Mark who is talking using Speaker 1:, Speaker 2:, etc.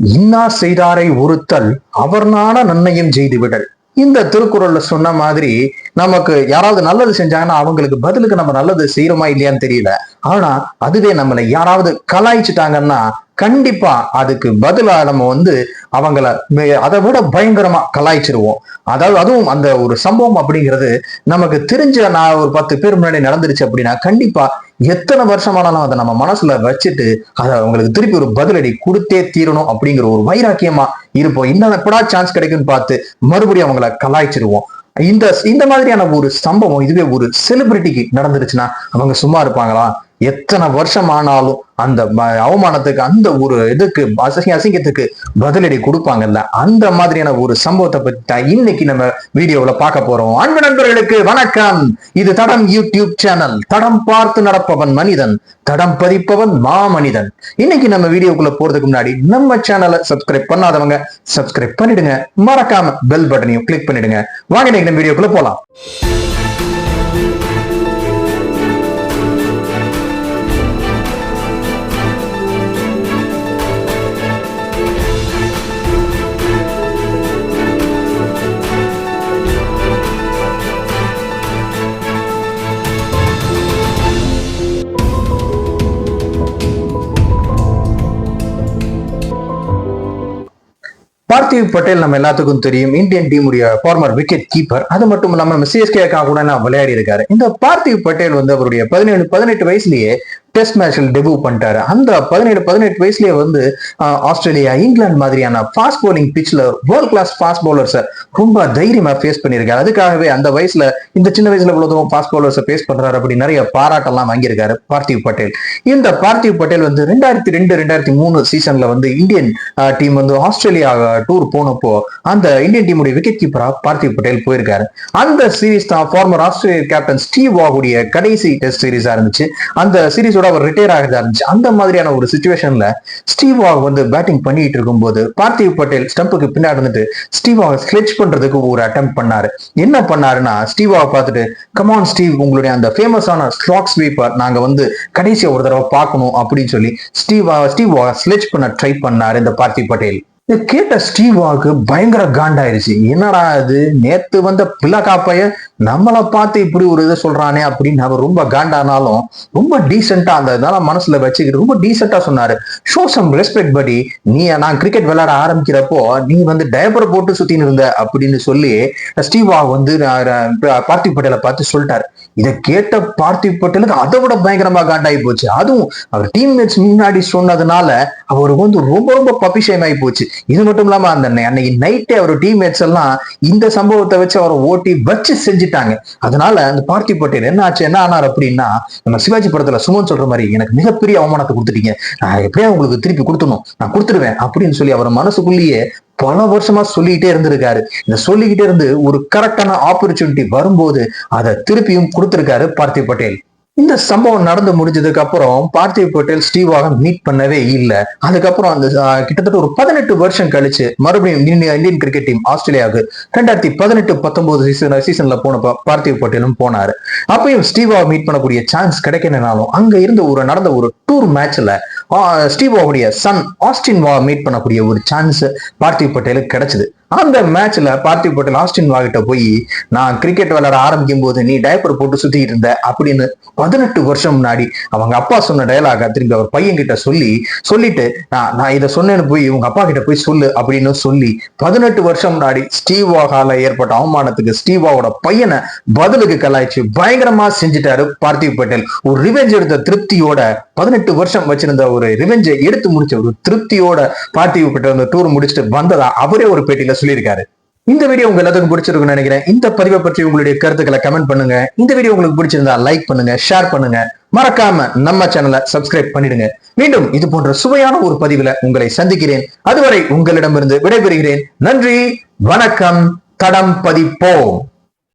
Speaker 1: இன்னா செய்தாரை ஒருத்தல் அவர் நாண நன்மையும் செய்து விடல் இந்த திருக்குறள்ல சொன்ன மாதிரி நமக்கு யாராவது நல்லது செஞ்சாங்கன்னா அவங்களுக்கு பதிலுக்கு நம்ம நல்லது செய்யறோமா இல்லையான்னு தெரியல. ஆனா அதுவே நம்மளை யாராவது கலாய்ச்சிட்டாங்கன்னா கண்டிப்பா அதுக்கு பதிலா நம்ம வந்து அவங்கள மே- அதை விட பயங்கரமா கலாய்ச்சிருவோம். அதாவது அதுவும் அந்த ஒரு சம்பவம் அப்படிங்கிறது நமக்கு தெரிஞ்ச நான் ஒரு பத்து பேர் முன்னாடி நடந்துருச்சு அப்படின்னா கண்டிப்பா எத்தனை வருஷமானாலும் அதை நம்ம மனசுல வச்சுட்டு அதை அவங்களுக்கு திருப்பி ஒரு பதிலடி கொடுத்தே தீரணும் அப்படிங்கிற ஒரு வைராக்கியமா இருப்போம். இன்னும் எப்படா சான்ஸ் கிடைக்கும்னு பார்த்து மறுபடியும் அவங்கள கலாய்ச்சிருவோம். இந்த இந்த மாதிரியான ஒரு சம்பவம் இதுவே ஒரு செலிபிரிட்டிக்கு நடந்துருச்சுன்னா அவங்க சும்மா இருப்பாங்களா? எத்தனை வருஷம் ஆனாலும் அந்த அவமானத்துக்கு அந்த ஒரு இதுக்கு அசிங்க அசிங்கத்துக்கு பதிலடி கொடுப்பாங்கல்ல? அந்த மாதிரியான ஒரு சம்பவத்தை பத்தி தான் இன்னைக்கு நம்ம வீடியோவில் பார்க்க போறோம். அன்பு நண்பர்களுக்கு வணக்கம். இது தடம் யூடியூப் சேனல். தடம் பார்த்து நடப்பவன் மனிதன் தடம் பதிப்பவன் மாமனிதன். இன்னைக்கு நம்ம வீடியோக்குள்ள போறதுக்கு முன்னாடி நம்ம சேனலை சப்ஸ்கிரைப் பண்ணாதவங்க சப்ஸ்கிரைப் பண்ணிடுங்க. மறக்காம பெல் பட்டனையும் கிளிக் பண்ணிடுங்க. வாங்க இன்னைக்கு நம்ம வீடியோக்குள்ள போலாம். பார்த்திவ் பட்டேல் நம்ம எல்லாத்துக்கும் தெரியும். இந்தியன் டீமுடைய ஃபார்மர் விக்கெட் கீப்பர் அது மட்டும் இல்லாம நம்ம சிஎஸ்கேக்காக கூட நான் விளையாடி இருக்காரு இந்த பார்த்திவ் பட்டேல் வந்து அவருடைய பதினேழு பதினெட்டு வயசுலயே டெஸ்ட் மேட்ச்ல டெபியூ பண்ணிட்டாரு. அந்த பதினேழு பதினெட்டு வயசுலயே வந்து ஆஸ்திரேலியா இங்கிலாந்து மாதிரியான ஃபாஸ்ட் போலிங் பிச்ல வேர்ல்ட் கிளாஸ் ஃபாஸ்ட் பவுலர்ஸை ரொம்ப தைரியமா ஃபேஸ் பண்ணியிருக்காரு அதுக்காகவே அந்த வயசுல இந்த சின்ன வயசுல இவ்வளவு ஃபாஸ்ட் பவுலர்ஸை ஃபேஸ் பண்றாரு அப்படி நிறைய பாராட்டெல்லாம் வாங்கியிருக்காரு பார்த்திவ் பட்டேல். இந்த பார்த்திவ் பட்டேல் வந்து ரெண்டாயிரத்தி ரெண்டு ரெண்டாயிரத்தி மூணு சீசன்ல வந்து இந்தியன் டீம் வந்து ஆஸ்திரேலியா டூர் போனப்போ அந்த இந்தியன் டீமுடைய விக்கெட் கீப்பரா பார்த்திவ் பட்டேல் போயிருக்காரு. அந்த சீரீஸ் தான் ஃபார்மர் ஆஸ்திரேலிய கேப்டன் ஸ்டீவ் வாகுடைய கடைசி டெஸ்ட் சீரீஸா இருந்துச்சு. அந்த சீரீஸோட அவர் ரிட்டையர் ஆகிறதா இருந்துச்சு அந்த மாதிரியான ஒரு சுச்சுவேஷன்ல ஸ்டீவ் வாக் வந்து பேட்டிங் பண்ணிட்டு இருக்கும்போது பார்த்திவ் பட்டேல் ஸ்டம்புக்கு பின்னாடி இருந்துட்டு ஸ்டீவ் வாக பண்றதுக்கு ஒரு அட்டம் பண்ணாரு. என்ன பண்ணாருன்னா ஸ்டீவ் வாக பார்த்துட்டு கமான் ஸ்டீவ் உங்களுடைய அந்த ஃபேமஸான ஸ்லாக் ஸ்வீப்பர் நாங்க வந்து கடைசியா ஒரு தடவை பார்க்கணும் அப்படின்னு சொல்லி ஸ்டீவ் ஸ்டீவ் ஸ்லெச் பண்ண ட்ரை பண்ணாரு இந்த பார்த்திவ் பட்டேல். இது கேட்ட ஸ்டீவாக்கு பயங்கர காண்டாயிருச்சு. என்னடா இது? நேத்து வந்த பிள்ளைக்காப்பைய நம்மளை பார்த்து இப்படி ஒரு இதை சொல்றானே அப்படின்னு அவர் ரொம்ப காண்டானாலும் ரொம்ப டீசெண்டா அந்த இதெல்லாம் மனசுல வச்சுக்கிட்டு ரொம்ப டீசெண்டா சொன்னாரு. ஷோ சம் ரெஸ்பெக்ட் படி நீ நான் கிரிக்கெட் விளையாட ஆரம்பிக்கிறப்போ நீ வந்து டயபரை போட்டு சுத்தின்னு இருந்த அப்படின்னு சொல்லி ஸ்டீவா வந்து அஹ், பார்த்திவ் பட்டேலை பார்த்து சொல்லிட்டாரு. இதை கேட்ட பார்த்திக் பட்டேலுக்கு அதை விட பயங்கரமா காண்டாகி போச்சு. அதுவும் அவர் டீம்மேட்ஸ் முன்னாடி சொன்னதுனால அவருக்கு வந்து ரொம்ப ரொம்ப பப்பிஷயமாகி போச்சு. இது மட்டும் இல்லாம அந்த அன்னைக்கு நைட்டே அவர் டீம்மேட்ஸ் எல்லாம் இந்த சம்பவத்தை வச்சு அவரை ஓட்டி வச்சு செஞ்சுட்டாங்க. அதனால அந்த பார்த்திவ் பட்டேல் என்ன ஆச்சு என்ன ஆனார் அப்படின்னா நம்ம சிவாஜி படத்துல சுமன் சொல்ற மாதிரி எனக்கு மிகப்பெரிய அவமானத்தை கொடுத்துட்டீங்க. நான் எப்படியா உங்களுக்கு திருப்பி கொடுத்துணும் நான் கொடுத்துருவேன். அப்படின்னு சொல்லி அவர் மனசுக்குள்ளேயே பல வருஷமா சொல்லிக்கிட்டே இருந்திருக்காரு. இந்த சொல்லிக்கிட்டே இருந்து ஒரு கரெக்டான ஆப்பர்ச்சுனிட்டி வரும்போது அதை திருப்பியும் கொடுத்திருக்காரு பார்த்திவ் பட்டேல். இந்த சம்பவம் நடந்து முடிஞ்சதுக்கு அப்புறம் பார்த்திவ் பட்டேல் ஸ்டீவாக மீட் பண்ணவே இல்லை. அதுக்கப்புறம் அந்த கிட்டத்தட்ட ஒரு பதினெட்டு வருஷம் கழிச்சு மறுபடியும் இந்தியன் இந்தியன் கிரிக்கெட் டீம் ஆஸ்திரேலியாவுக்கு ரெண்டாயிரத்தி பதினெட்டு பத்தொன்பது சீசன் சீசன்ல போனப்ப பார்த்திவ் பட்டேலும் போனாரு. அப்பயும் ஸ்டீவாவை மீட் பண்ணக்கூடிய சான்ஸ் கிடைக்கலனாலும் அங்க இருந்த ஒரு நடந்த ஒரு டூர் மேட்ச்ல ஸ்டீவாவுடைய சன் ஆஸ்டின் வா மீட் பண்ணக்கூடிய ஒரு சான்ஸ் பார்த்திவ் பட்டேலுக்கு கிடைச்சது. அந்த மேட்ச்ல பார்த்திவ் பட்டேல் ஆஸ்டின் வா கிட்ட போய் நான் கிரிக்கெட் விளையாட ஆரம்பிக்கும் போது நீ டயப்பர் போட்டு சுத்திட்டு இருந்த அப்படின்னு பதினெட்டு வருஷம் முன்னாடி அவங்க அப்பா சொன்ன டயலாக திரும்பி அவர் பையன் கிட்ட சொல்லி சொல்லிட்டு நான் நான் இதை சொன்னேன்னு போய் உங்க அப்பா கிட்ட போய் சொல்லு அப்படின்னு சொல்லி பதினெட்டு வருஷம் முன்னாடி ஸ்டீவாகால ஏற்பட்ட அவமானத்துக்கு ஸ்டீவாவோட பையனை பதிலுக்கு கலாய்ச்சி பயங்கரமா செஞ்சுட்டாரு பார்த்திவ் பட்டேல். ஒரு ரிவெஞ்ச் எடுத்த திருப்தியோட பதினெட்டு வருஷம் வச்சிருந்த ஒரு ரிவெஞ்சை எடுத்து முடிச்ச ஒரு திருப்தியோட பார்த்திவ் பெற்ற அந்த டூர் முடிச்சுட்டு வந்ததா அவரே ஒரு பேட்டியில சொல்லியிருக்காரு. இந்த வீடியோ உங்க எல்லாத்துக்கும் பிடிச்சிருக்கும்னு நினைக்கிறேன். இந்த பதிவை பற்றி உங்களுடைய கருத்துக்களை கமெண்ட் பண்ணுங்க. இந்த வீடியோ உங்களுக்கு பிடிச்சிருந்தா லைக் பண்ணுங்க ஷேர் பண்ணுங்க. மறக்காம நம்ம சேனலை சப்ஸ்கிரைப் பண்ணிடுங்க. மீண்டும் இது போன்ற சுவையான ஒரு பதிவுல உங்களை சந்திக்கிறேன். அதுவரை உங்களிடமிருந்து விடைபெறுகிறேன். நன்றி வணக்கம் தடம் பதிப்போம்.